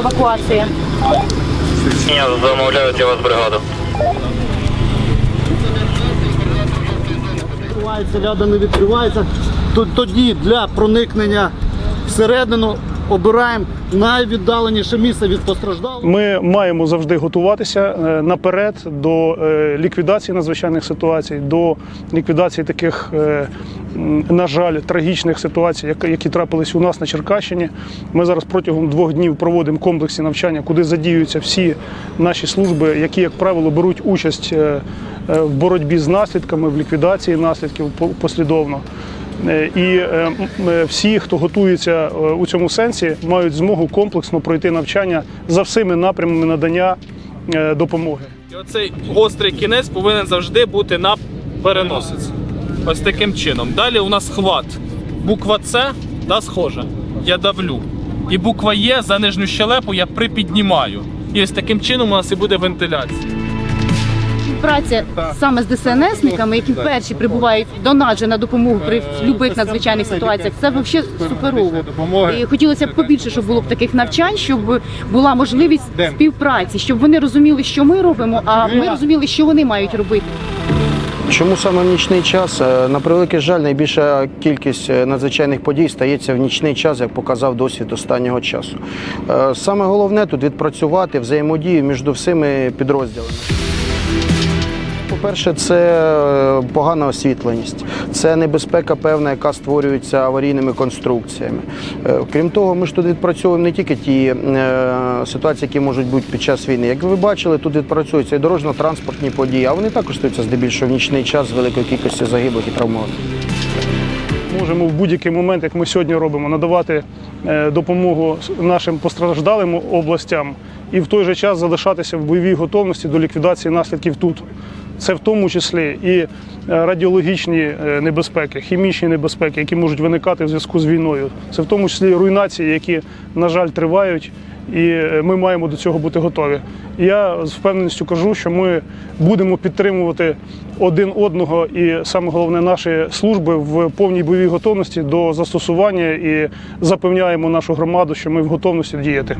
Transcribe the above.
евакуація. Ні, замовляють я вас бригаду. відкривається, ляда не відкривається, тоді для проникнення всередину обираємо найвіддаленіше місце від постраждалого. Ми маємо завжди готуватися е, наперед до е, ліквідації надзвичайних ситуацій, до ліквідації таких, е, на жаль, трагічних ситуацій, як- які трапились у нас на Черкащині. Ми зараз протягом двох днів проводимо комплексні навчання, куди задіюються всі наші служби, які, як правило, беруть участь в боротьбі з наслідками, в ліквідації наслідків по- послідовно. Е, І е, е, всі, хто готується у цьому сенсі, мають змогу комплексно пройти навчання за всіми напрямами надання допомоги. І оцей гострий кінець повинен завжди бути на переносиці. Ось таким чином. Далі у нас хват. Буква С да, схожа. Я давлю. І буква Є за нижню щелепу я припіднімаю. І ось таким чином у нас і буде вентиляція. Співпраця саме з ДСНСниками, які перші прибувають до нас же на допомогу при будь-яких надзвичайних ситуаціях, це взагалі суперово. І хотілося б побільше, щоб було б таких навчань, щоб була можливість співпраці, щоб вони розуміли, що ми робимо, а ми розуміли, що вони мають робити. Чому саме в нічний час? Е, На превеликий жаль, найбільша кількість е, надзвичайних подій стається в нічний час, як показав досвід останнього часу. Е, Саме головне тут відпрацювати взаємодію між всіми підрозділами. По-перше, це е, погана освітленість, це небезпека певна, яка створюється аварійними конструкціями. Е, Крім того, ми ж тут відпрацьовуємо не тільки ті е, ситуації, які можуть бути під час війни. Як ви бачили, тут відпрацюються і дорожньо-транспортні події, а вони також стаються здебільшого в нічний час з великою кількістю загиблих і травмованих. Можемо в будь-який момент, як ми сьогодні робимо, надавати допомогу нашим постраждалим областям і в той же час залишатися в бойовій готовності до ліквідації наслідків тут. Це в тому числі і е, радіологічні е, небезпеки, хімічні небезпеки, які можуть виникати в зв'язку з війною. Це в тому числі і руйнації, які, на жаль, тривають, і е, ми маємо до цього бути готові. Я з впевненістю кажу, що ми будемо підтримувати один одного і саме головне наші служби в повній бойовій готовності до застосування і запевняємо нашу громаду, що ми в готовності діяти.